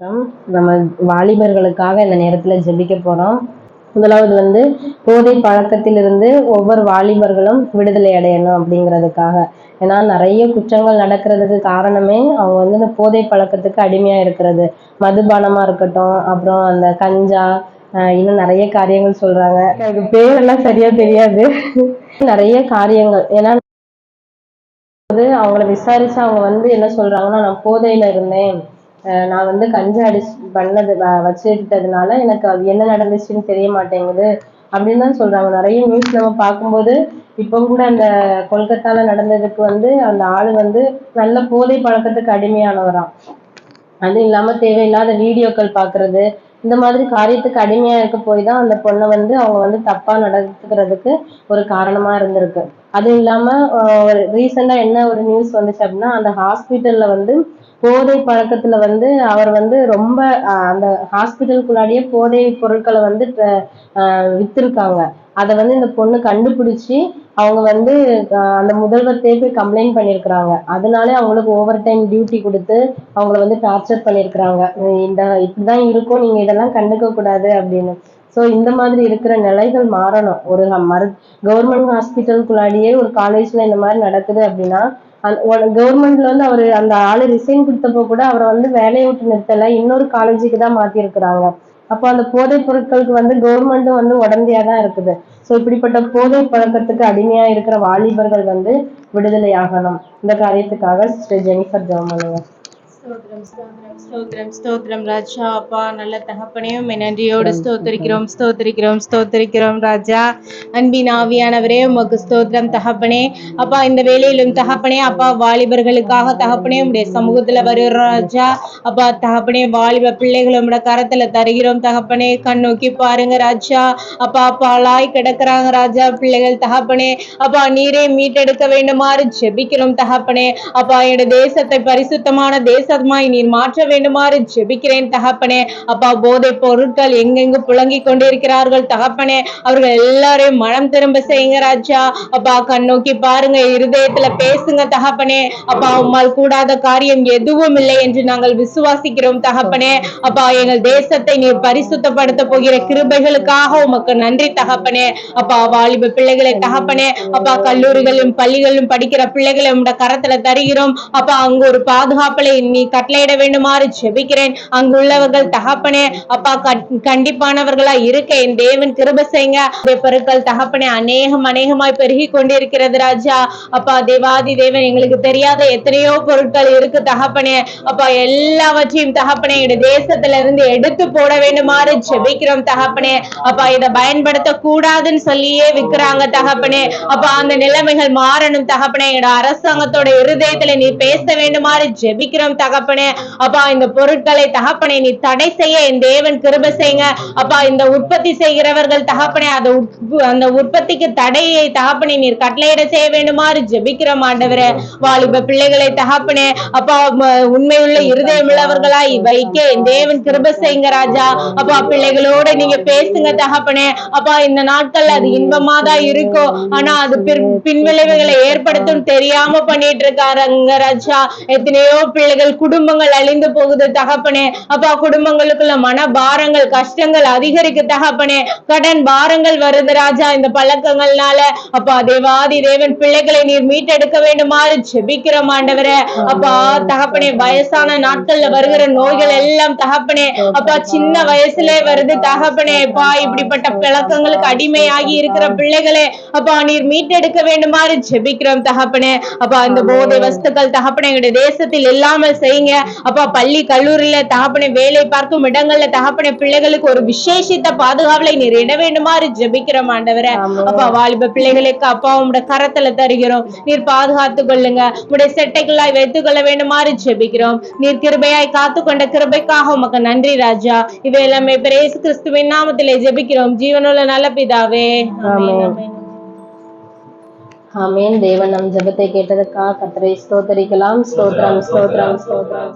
அப்புறம் நம்ம வாலிபர்களுக்காக இந்த நேரத்தில் ஜெபிக்க போகிறோம் முதலாவது வந்து போதை பழக்கத்திலிருந்து ஒவ்வொரு வாலிபர்களும் விடுதலை அடையணும் அப்படிங்கிறதுக்காக. ஏன்னா நிறைய குற்றங்கள் நடக்கிறதுக்கு காரணமே அவங்க வந்து இந்த போதை பழக்கத்துக்கு அடிமையாக இருக்கிறது. மதுபானமாக இருக்கட்டும் அப்புறம் அந்த கஞ்சா ஆஹ் இன்னும் நிறைய காரியங்கள் சொல்றாங்க. எனக்கு பேரெல்லாம் சரியா தெரியாது. நிறைய காரியங்கள். ஏன்னா அவங்கள விசாரிச்சு அவங்க வந்து என்ன சொல்றாங்கன்னா நான் போதையில இருந்தேன். நான் வந்து கஞ்சா அடிச்சு பண்ணது வ- வச்சுக்கிட்டதுனால எனக்கு அது என்ன நடந்துச்சுன்னு தெரிய மாட்டேங்குது அப்படின்னு தான் சொல்றாங்க. நிறைய நியூஸ் நம்ம பார்க்கும்போது இப்போ கூட அந்த கொல்கத்தால நடந்ததுக்கு வந்து அந்த ஆளு வந்து நல்ல போதை பழக்கத்துக்கு அடிமையானவராம். அது இல்லாம தேவையில்லாத வீடியோக்கள் பாக்குறது இந்த மாதிரி காரியத்துக்கு அடிமையா இருக்க போய் தான் அந்த பொண்ணை வந்து அவங்க வந்து தப்பா நடத்துக்கிறதுக்கு ஒரு காரணமா இருந்திருக்கு. அதுவும் இல்லாம ரீசெண்டா என்ன ஒரு நியூஸ் வந்துச்சு அப்படின்னா அந்த ஹாஸ்பிட்டல்ல வந்து போதை பழக்கத்துல வந்து அவர் வந்து ரொம்ப அந்த ஹாஸ்பிட்டலுக்குள்ளாடியே போதை பொருட்களை வந்து வித்திருக்காங்க. அதை வந்து இந்த பொண்ணு கண்டுபிடிச்சி அவங்க வந்து அந்த முதல்வர்த்தே போய் கம்ப்ளைண்ட் பண்ணியிருக்கிறாங்க. அதனாலே அவங்களுக்கு ஓவர் டைம் டியூட்டி கொடுத்து அவங்கள வந்து டார்ச்சர் பண்ணியிருக்கிறாங்க. இந்த இப்படிதான் இருக்கும் நீங்க இதெல்லாம் கண்டுக்க கூடாது அப்படின்னு. ஸோ இந்த மாதிரி இருக்கிற நிலைகள் மாறணும். ஒரு மரு கவர்மெண்ட் ஹாஸ்பிட்டலுக்குள்ளாடியே ஒரு காலேஜ்ல இந்த மாதிரி நடக்குது அப்படின்னா கவர்மெண்ட்ல வந்து அவர் அந்த ஆளு ரிசைன் கொடுத்தப்போ கூட அவரை வந்து வேலையை விட்டு நிறுத்தல. இன்னொரு காலேஜுக்கு தான் மாத்திருக்கிறாங்க அப்போ அந்த போதைப் பொருட்களுக்கு வந்து கவர்மெண்ட்டும் வந்து உடந்தையா தான் இருக்குது. ஸோ இப்படிப்பட்ட போதை பழக்கத்துக்கு அடிமையா இருக்கிற வாலிபர்கள் வந்து விடுதலை ஆகணும் இந்த காரியத்துக்காக சிஸ்டர் ஜெனிஃபர் ஜெபம் ஸ்தோத்திரம் ஸ்தோத்திரம் ஸ்தோத்திரம் ஸ்தோத்திரம். ராஜா அப்பா நல்ல தகப்பனையும் நன்றியோடு ஸ்தோத்திரிக்கிறோம் ஸ்தோத்திரிக்கிறோம் ஸ்தோத்திரிக்கிறோம் ராஜா. அன்பின் ஆவியானவரே உமக்கு ஸ்தோத்திரம் தகப்பனே. அப்பா இந்த வேலையிலும் தகப்பனே அப்பா வாலிபர்களுக்காக தகப்பனே உடைய சமூகத்துல வருகிறோம் ராஜா. அப்பா தகப்பனே வாலிப பிள்ளைகளை உம்முடைய கரத்துல தருகிறோம் தகப்பனே. கண் நோக்கி பாருங்க ராஜா. அப்பா பாலாய் கிடக்குறாங்க ராஜா பிள்ளைகள் தகப்பனே. அப்பா நீரே மீட்டெடுக்க வேண்டுமாறு ஜெபிக்கிறோம் தகப்பனே. அப்பா என்னோட தேசத்தை பரிசுத்தமான தேச பரிசுத்தமாய் நீர் மாற்ற வேண்டுமாறு ஜெபிக்கிறேன் தகப்பனே. அப்பா போதை பொருட்கள் எங்கெங்கு புழங்கிக் கொண்டிருக்கிறார்கள் தகப்பனே. அவர்கள் எல்லாரையும் மனம் திரும்ப செய்யுங்க ராஜா. அப்பா கண்ணோக்கி பாருங்க இருதயத்துல பேசுங்க தகப்பனே. அப்பா உம்மால் கூடாத காரியம் எதுவும் இல்லை என்று நாங்கள் விசுவாசிக்கிறோம் தகப்பனே. அப்பா எங்கள் தேசத்தை நீர் பரிசுத்தப்படுத்த போகிற கிருபைகளுக்காக உமக்கு நன்றி தகப்பனே. அப்பா வாலிப பிள்ளைகளை தகப்பனே. அப்பா கல்லூரிகளும் பள்ளிகளும் படிக்கிற பிள்ளைகளை உங்களோட கரத்துல தருகிறோம். அப்பா அங்க ஒரு பாதுகாப்பலை நீ கட்டளையிட வேண்டுமாறு ஜெபிக்கிறேன். அங்குள்ளவர்கள் தகப்பனே அப்பா கண்டிப்பானவர்களா இருக்க என் தேவன் கிருப செய்யுங்க. இந்த பொருட்கள் தகப்பனே அநேகம் அநேகமாய் பெருகி கொண்டிருக்கிறது ராஜா. அப்பா தேவாதி தேவன் எங்களுக்கு தெரியாத எத்தனையோ பொருட்கள் இருக்கு தகப்பனே. அப்பா எல்லாவற்றையும் தகப்பனே இந்த தேசத்துல இருந்து எடுத்து போட வேண்டுமாறு ஜெபிக்கிறோம் தகப்பனே. அப்பா இதை பயன்படுத்த கூடாதுன்னு சொல்லியே விற்கிறாங்க தகப்பனே. அப்பா அந்த நிலைமைகள் மாறணும் தகப்பனே. எங்க அரசாங்கத்தோட இருதயத்துல நீ பேச வேண்டுமாறு ஜெபிக்கிறோம் தகப்பனே. தகப்பனே. அப்பா இந்த பொருட்களை தகப்பனே நீ தடை செய்ய என் தேவன் கிருப செய்யுங்க. அப்பா இந்த உற்பத்தி செய்கிறவர்கள் தகப்பனே அதை அந்த உற்பத்திக்கு தடையை தகப்பனே நீர் கட்டளையிட செய்ய வேண்டுமாறு ஜெபிக்கிறோம் ஆண்டவரே வாலிப பிள்ளைகளை தகப்பனே அப்பா உண்மையுள்ள இருதயம் உள்ளவர்களாய் வைக்க என் தேவன் கிருப செய்யுங்க ராஜா. அப்பா பிள்ளைகளோட நீங்க பேசுங்க தகப்பனே. அப்பா இந்த நாட்கள்ல அது இன்பமா தான் இருக்கும். ஆனா அது பின் பின்விளைவுகளை ஏற்படுத்தும் தெரியாம பண்ணிட்டு இருக்காருங்க ராஜா. எத்தனையோ பிள்ளைகள் குடும்பங்கள் அழிந்து போகுது தகப்பனே. அப்பா குடும்பங்களுக்குள்ள மன பாரங்கள் கஷ்டங்கள் அதிகரிக்கு தகப்பனே. கடன் பாரங்கள் வருது ராஜா இந்த பழக்கங்கள்னால. அப்பா தேவாதி தேவன் பிள்ளைகளை நீர் மீட்டெடுக்க வேண்டுமாறு ஜெபிக்கிறோம் ஆண்டவரே. அப்பா தகப்பனே வயசான நாட்கள்ல வருகிற நோய்கள் எல்லாம் தகப்பனே. அப்பா சின்ன வயசுலே வருது தகப்பனே. அப்பா இப்படிப்பட்ட பழக்கங்களுக்கு அடிமையாகி இருக்கிற பிள்ளைகளே அப்பா நீர் மீட்டெடுக்க வேண்டுமாறு ஜெபிக்கிறோம் தகப்பனே. அப்பா இந்த போதை வஸ்துக்கள் தகப்பனே எங்களுடைய தேசத்தில் இல்லாமல் செய்யுங்க. அப்பா பள்ளி கல்லூரியில தகப்பனே வேலை பார்க்கும் இடங்கள்ல தகப்பனே பிள்ளைகளுக்கு ஒரு விசேஷித்த பாதுகாவலை நீர் இட வேண்டுமாறு ஜெபிக்கிறோம் ஆண்டவரே. அப்பா வாலிப பிள்ளைகளுக்கு அப்பா உம்முடைய கரத்துல தருகிறோம். நீர் பாதுகாத்து கொள்ளுங்க. உம்முடைய செட்டைகளாய் வைத்துக் கொள்ள வேண்டுமாறு ஜெபிக்கிறோம். நீர் கிருபையாய் காத்து கொண்ட கிருபைக்காக உமக்கு நன்றி ராஜா. இவை எல்லாமே பிரேசு கிறிஸ்துவின் நாமத்திலே ஜெபிக்கிறோம். ஜீவனுள்ள நல்ல பிதாவே. ஆமென், ஆமேன். தேவன் நம் ஜெபத்தை கேட்டதுக்காக கத்தரை ஸ்தோத்தரிக்கலாம். ஸ்தோத்ரம் ஸ்தோத்ரம் ஸ்தோத்ரம்